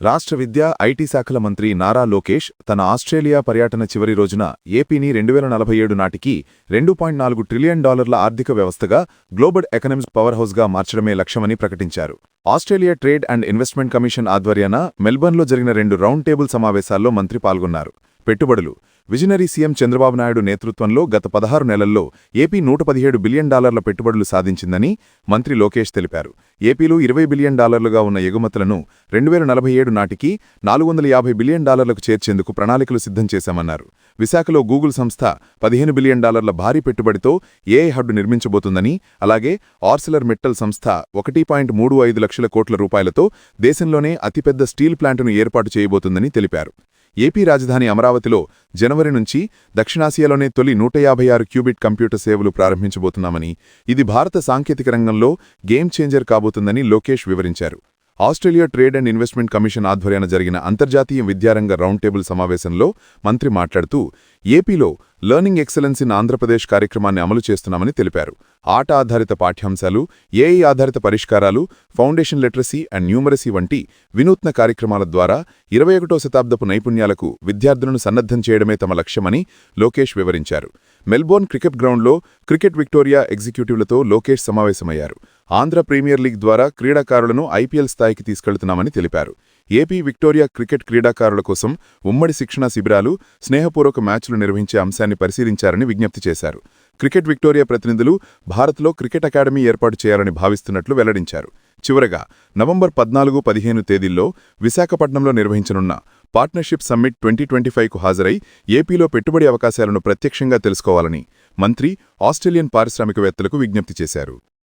రాష్ట్ర విద్యా ఐటీ శాఖల మంత్రి నారా లోకేష్ తన ఆస్ట్రేలియా పర్యటన చివరి రోజున ఏపీని రెండు వేల నలభై ఏడు నాటికి రెండు పాయింట్ నాలుగు ట్రిలియన్ డాలర్ల ఆర్థిక వ్యవస్థగా గ్లోబల్ ఎకనమిక్స్ పవర్ హౌస్గా మార్చడమే లక్ష్యమని ప్రకటించారు. Australia trade and investment commission ఆధ్వర్యాన మెల్బర్న్లో జరిగిన రెండు రౌండ్ టేబుల్ సమావేశాల్లో మంత్రి పాల్గొన్నారు. పెట్టుబడులు. విజనరీ సీఎం చంద్రబాబు నాయుడు నేతృత్వంలో గత పదహారు నెలల్లో ఏపీ నూట పదిహేడు బిలియన్ డాలర్ల పెట్టుబడులు సాధించిందని మంత్రి లోకేష్ తెలిపారు. ఏపీలో ఇరవై బిలియన్ డాలర్లుగా ఉన్న ఎగుమతులను రెండు నలభై ఏడు నాటికి నాలుగు వందల యాభై బిలియన్ డాలర్లకు చేర్చేందుకు ప్రణాళికలు సిద్ధం చేశామన్నారు. విశాఖలో గూగుల్ సంస్థ పదిహేను బిలియన్ డాలర్ల భారీ పెట్టుబడితో ఏఐ హడ్డు నిర్మించబోతుందని అలాగే ఆర్సిలర్ మిట్టల్ సంస్థ ఒకటి పాయింట్ మూడు ఐదు లక్షల కోట్ల రూపాయలతో దేశంలోనే అతిపెద్ద స్టీల్ ప్లాంటును ఏర్పాటు చేయబోతుందని తెలిపారు. ఏపీ రాజధాని అమరావతిలో జనవరి నుంచి దక్షిణాసియాలోనే తొలి నూట యాభై ఆరు క్యూబిట్ కంప్యూటర్ సేవలు ప్రారంభించబోతున్నామని ఇది భారత సాంకేతిక రంగంలో గేమ్ చేంజర్ కాబోతుందని లోకేష్ వివరించారు. Australia trade and investment commission ఆధ్వర్యాన జరిగిన అంతర్జాతీయ విద్యారంగ రౌండ్ టేబుల్ సమావేశంలో మంత్రి మాట్లాడుతూ ఏపీలో లెర్నింగ్ ఎక్సలెన్స్ ఇన్ ఆంధ్రప్రదేశ్ కార్యక్రమాన్ని అమలు చేస్తున్నామని తెలిపారు. ఆట ఆధారిత పాఠ్యాంశాలు ఏఐ ఆధారిత పరిష్కారాలు ఫౌండేషన్ లిటరసీ అండ్ న్యూమరసీ వంటి వినూత్న కార్యక్రమాల ద్వారా ఇరవై ఒకటో శతాబ్దపు నైపుణ్యాలకు విద్యార్థులను సన్నద్ధం చేయడమే తమ లక్ష్యమని లోకేష్ వివరించారు. మెల్బోర్న్ క్రికెట్ గ్రౌండ్లో క్రికెట్ విక్టోరియా ఎగ్జిక్యూటివ్లతో లోకేష్ సమావేశమయ్యారు. ఆంధ్ర ప్రీమియర్ లీగ్ ద్వారా క్రీడాకారులను ఐపీఎల్ స్థాయికి తీసుకెళ్తున్నామని తెలిపారు. ఏపీ విక్టోరియా క్రికెట్ క్రీడాకారుల కోసం ఉమ్మడి శిక్షణా శిబిరాలు స్నేహపూర్వక మ్యాచ్లు నిర్వహించే అంశాన్ని పరిశీలించారని విజ్ఞప్తి చేశారు. క్రికెట్ విక్టోరియా ప్రతినిధులు భారత్లో క్రికెట్ అకాడమీ ఏర్పాటు చేయాలని భావిస్తున్నట్లు వెల్లడించారు. చివరగా నవంబర్ పద్నాలుగు పదిహేను తేదీల్లో విశాఖపట్నంలో నిర్వహించనున్న పార్ట్నర్షిప్ సమ్మిట్ ట్వంటీ ట్వంటీ ఫైవ్కు హాజరై ఏపీలో పెట్టుబడి అవకాశాలను ప్రత్యక్షంగా తెలుసుకోవాలని మంత్రి ఆస్ట్రేలియన్ పారిశ్రామికవేత్తలకు విజ్ఞప్తి చేశారు.